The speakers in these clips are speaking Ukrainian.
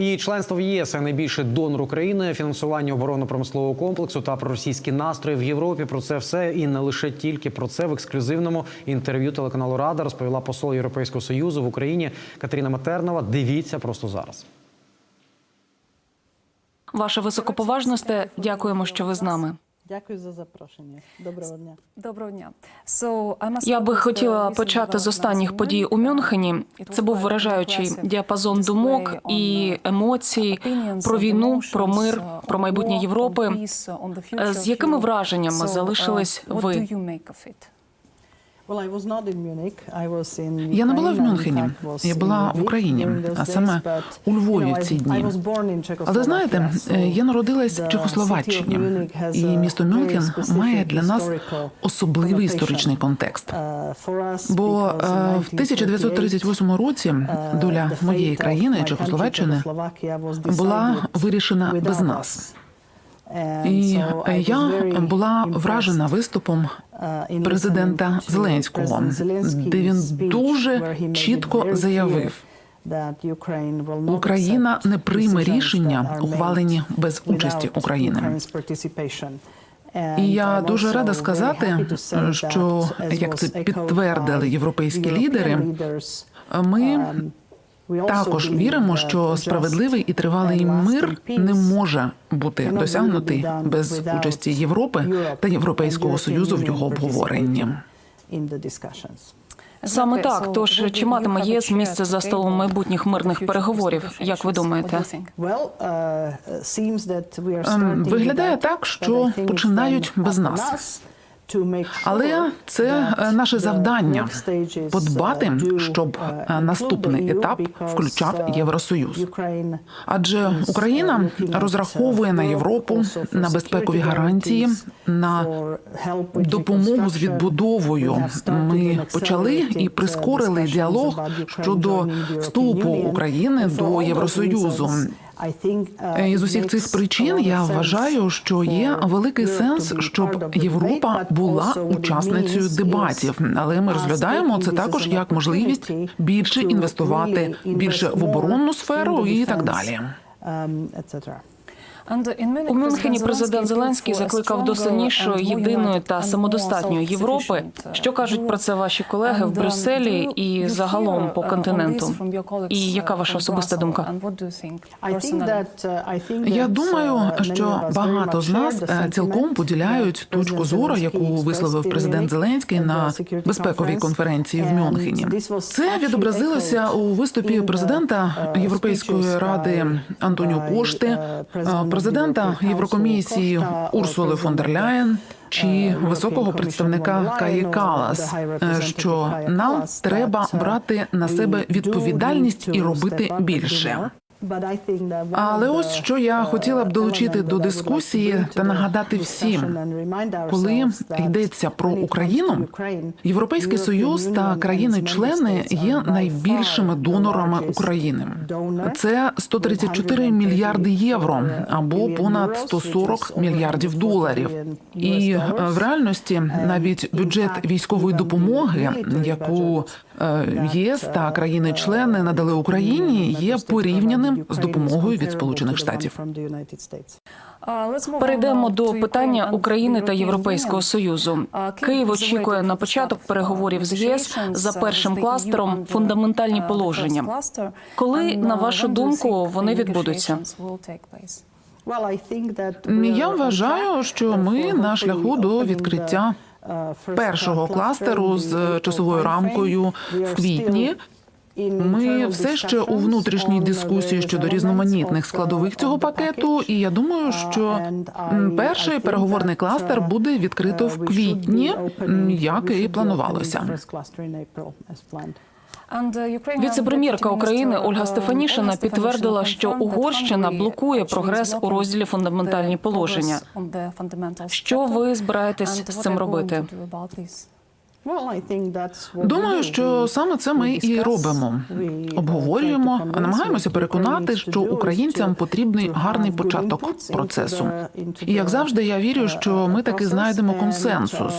Її членство в ЄС – найбільший донор України, фінансування оборонно-промислового комплексу та проросійські настрої в Європі. Про це все і не лише тільки про це в ексклюзивному інтерв'ю телеканалу Рада розповіла посол Європейського союзу в Україні Катерина Матернова. Дивіться просто зараз. Ваше високоповажносте, дякуємо, що ви з нами. Дякую за запрошення. Доброго дня. Доброго дня. So, Я би хотіла почати з останніх подій у Мюнхені. Це був вражаючий діапазон думок і uh, емоцій про війну, про мир, uh, про майбутнє Європи. uh, З якими враженнями залишились ви? Я не була в Мюнхені. Я була в Україні, а саме у Львові в ці дні. Але знаєте, е, я народилась в Чехословаччині, і місто Мюнхен має для нас особливий історичний контекст. Uh, Бо е, в 1938 році uh, доля моєї країни Чехословаччини була вирішена без нас. І е, я була вражена виступом uh, президента Зеленського, де він дуже чітко заявив, Україна не прийме рішення, ухвалені без участі України. І я дуже рада сказати, що як це підтвердили європейські лідери, ми um, також віримо, що справедливий і тривалий мир не може бути досягнутий без участі Європи та Європейського союзу в його обговоренні. Саме так. Тож чи матиме ЄС місце за столом майбутніх мирних переговорів? Як ви думаєте? Uh, Ем, виглядає так, що починають без нас. Але це е, наше завдання подбати, uh, щоб uh, е, наступний етап включав uh, Євросоюз. Адже Україна uh, розраховує uh, на Європу, на безпекові гарантії, на допомогу з відбудовою. Ми почали і uh, прискорили діалог щодо вступу. України до Євросоюзу. Uh, Е, Із it усіх цих причин я вважаю, що є великий сенс, щоб Європа була учасницею дебатів. Але ми розглядаємо це також як можливість більше інвестувати більше в оборонну сферу і так далі. У Мюнхені президент Зеленський закликав до сильнішої, єдиної та самодостатньої Європи. uh, Що кажуть про це ваші колеги в um, Брюсселі і загалом по uh, континенту? І яка uh, ваша особиста думка? Uh, Я думаю, uh, що багато з нас е, цілком поділяють точку зору, яку висловив президент Зеленський на безпековій конференції в Мюнхені. Це відобразилося у виступі президента uh, Європейської ради Антоніо Кошти, uh, е, президента Єврокомісії Урсули фон дер Ляєн чи uh, високого представника Каї Калас, е, що нам треба uh, брати на себе відповідальність і робити більше. Але ось що я uh, хотіла б долучити до дискусії та нагадати всім, коли йдеться про Україну, Європейський Союз та країни-члени є найбільшими донорами України. Це 134 мільярди євро або понад 140 мільярдів доларів. І е, в реальності навіть бюджет військової допомоги, яку е, ЄС та країни-члени надали Україні, є порівняним з допомогою від Сполучених Штатів. Uh, Перейдемо uh, до питання України та Європейського Союзу. Uh, Київ очікує на початок переговорів з ЄС за uh, першим кластером фундаментальні uh, положення. Коли, на uh, вашу думку, вони відбудуться? Я вважаю, що ми на шляху до відкриття першого кластеру з часовою рамкою в квітні. Ми все ще у внутрішній дискусії щодо різноманітних складових цього пакету, і я думаю, що перший переговорний кластер буде відкрито в квітні, як і планувалося. Uh, Віце-прем'єрка України Ольга uh, Стефанішина підтвердила, що Угорщина блокує прогрес у розділі фундаментальні положення. Що ви збираєтесь з цим робити? Думаю, що саме це ми і робимо. Обговорюємо, намагаємося переконати, що українцям потрібний гарний початок процесу. І як завжди, я вірю, що ми таки знайдемо консенсус.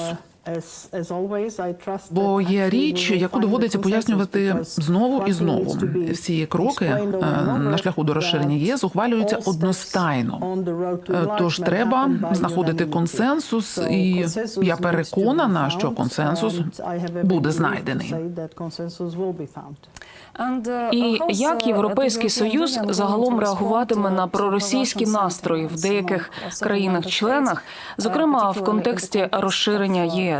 Бо є річ, яку доводиться пояснювати знову і знову. Всі кроки е, на шляху до розширення ЄС ухвалюються одностайно. Е, Тож треба знаходити консенсус, і я переконана, що консенсус буде знайдений. І як Європейський Союз загалом реагуватиме на проросійські настрої в деяких країнах-членах, зокрема в контексті розширення ЄС?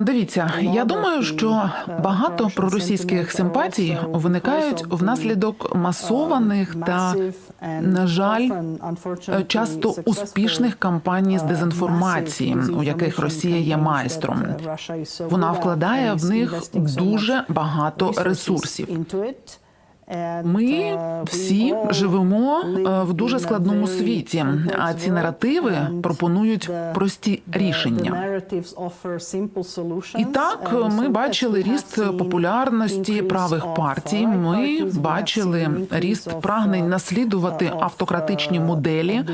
Дивіться, я думаю, що багато проросійських симпатій виникають внаслідок масованих та, на жаль, часто успішних кампаній з дезінформації, у яких Росія є майстром. Вона вкладає в них дуже багато ресурсів. Ми всі живемо е, в дуже складному світі, а ці наративи пропонують прості рішення. І так ми бачили ріст популярності правих партій. Ми бачили ріст прагнень наслідувати автократичні моделі.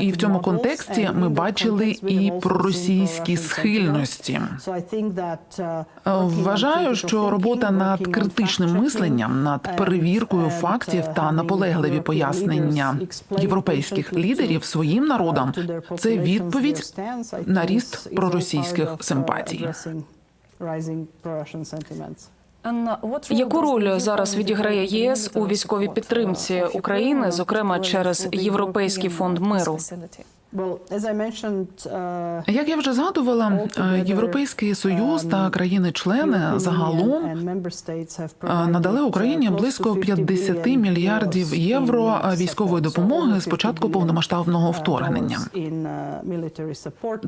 І в цьому контексті ми бачили і проросійські схильності. Е, Вважаю, що робота над критичним мисленням, над перевіркою фактів та наполегливі пояснення європейських лідерів своїм народам це відповідь на ріст проросійських симпатій. Яку роль зараз відіграє ЄС у військовій підтримці України, зокрема через Європейський фонд миру? Як я вже згадувала, е, Європейський союз та країни-члени загалом е, надали Україні близько 50 мільярдів євро е, військової допомоги з початку повномасштабного вторгнення.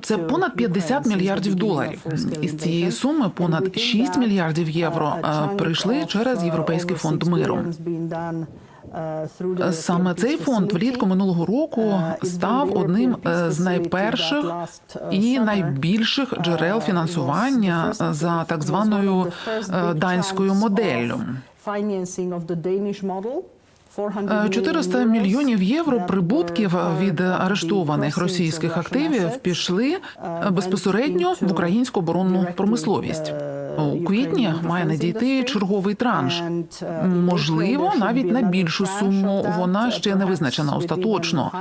Це понад 50 мільярдів доларів. Із цієї суми понад 6 мільярдів євро прийшли через Європейський фонд миру. Саме цей фонд влітку минулого року став одним е, з найперших і найбільших джерел фінансування за так званою е, данською моделлю. Е, 400 мільйонів євро прибутків від арештованих російських активів пішли е, безпосередньо в українську оборонну промисловість. У квітні має надійти черговий транш. Можливо, навіть на більшу суму вона ще не визначена остаточно.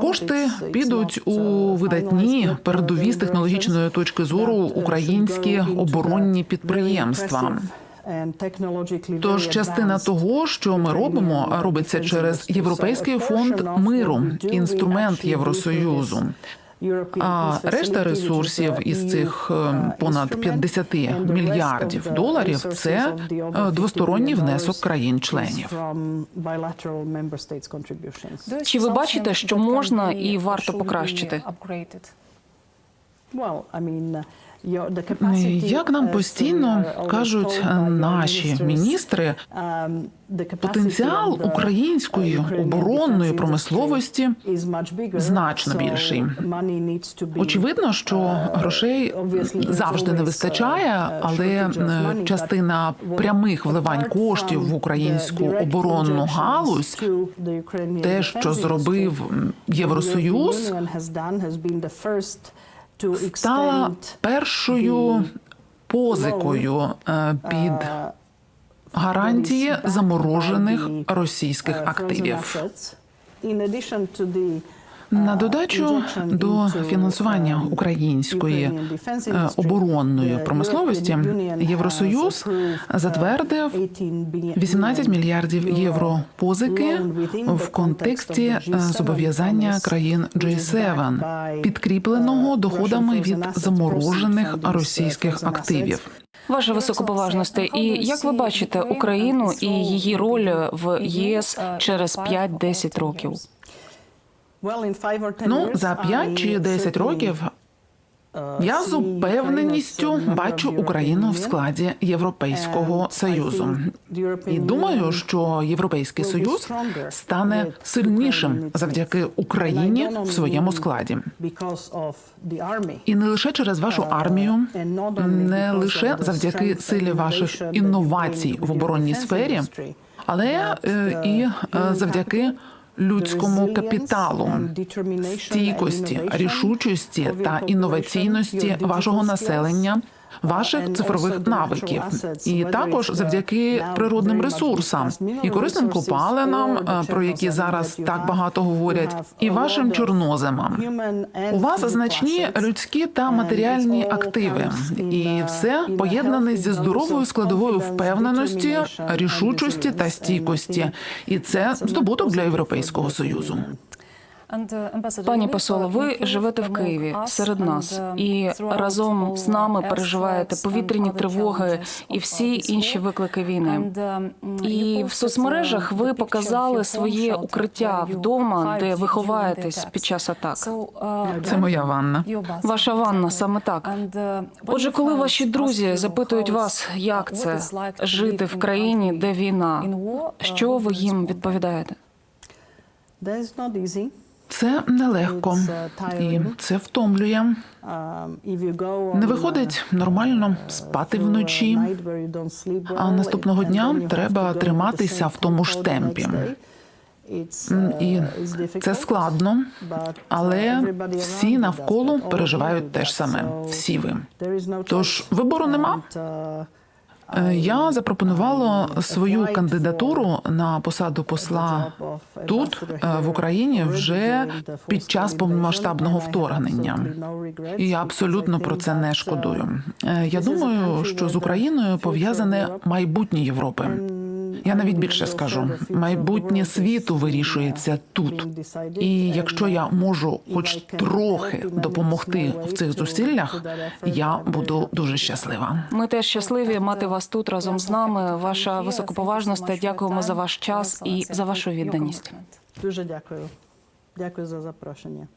Кошти підуть у видатні передові з технологічної точки зору українські оборонні підприємства. Тож частина того, що ми робимо, робиться через Європейський фонд миру, інструмент Євросоюзу. А решта ресурсів із цих е, понад 50 мільярдів доларів це е, двосторонній внесок країн-членів. Чи ви бачите, що можна і варто покращити? Як нам постійно кажуть е, наші міністри, потенціал української оборонної промисловості значно більший. Очевидно, що грошей завжди не вистачає, але е, частина прямих вливань коштів в українську оборонну галузь, те, що зробив Євросоюз, стала першою позикою е, під гарантії заморожених російських активів. На додачу до фінансування української е, оборонної промисловості Євросоюз затвердив 18 мільярдів євро позики в контексті е, зобов'язання країн G7, підкріпленого доходами від заморожених російських активів. Ваша високоповажності, і як ви бачите Україну і її роль в ЄС через 5-10 років? Ну за 5 чи 10 років я з упевненістю бачу Україну в складі Європейського союзу. І думаю, що Європейський союз стане сильнішим завдяки Україні в своєму складі. І не лише через вашу армію, не лише завдяки силі ваших інновацій в оборонній сфері, але е, і е, завдяки людському капіталу, стійкості, рішучості та інноваційності вашого населення. Ваших цифрових навиків, і також завдяки природним ресурсам і корисним копалинам, е, про які зараз так багато говорять, і вашим чорноземам. У вас значні людські та матеріальні активи, і все поєднане зі здоровою складовою впевненості, рішучості та стійкості. І це здобуток для Європейського союзу. Пані посол, ви живете в Києві серед нас і разом з нами переживаєте повітряні тривоги і всі інші виклики війни. І в соцмережах ви показали своє укриття вдома, де ви ховаєтесь під час атак. Це моя ванна. Ваша ванна саме так. Отже, коли ваші друзі запитують вас, як це жити в країні, де війна, що ви їм відповідаєте? That is not easy. Це нелегко і це втомлює. Um, Не виходить нормально спати вночі. А наступного дня треба триматися в тому ж темпі. uh, І це складно, uh, але всі навколо переживають те ж саме. Всі ви. Тож вибору нема. Е, Я запропонувала свою кандидатуру на посаду посла тут, е, в Україні, вже під час повномасштабного вторгнення. І я абсолютно про це не шкодую. Е, Я думаю, що з Україною пов'язане майбутнє Європи. Я навіть більше скажу, майбутнє світу вирішується тут. І якщо я можу, хоч трохи допомогти в цих зусиллях, я буду дуже щаслива. Ми теж щасливі мати вас тут разом з нами. Ваша високоповажність. Дякуємо за ваш час і за вашу відданість. Дуже дякую. Дякую за запрошення.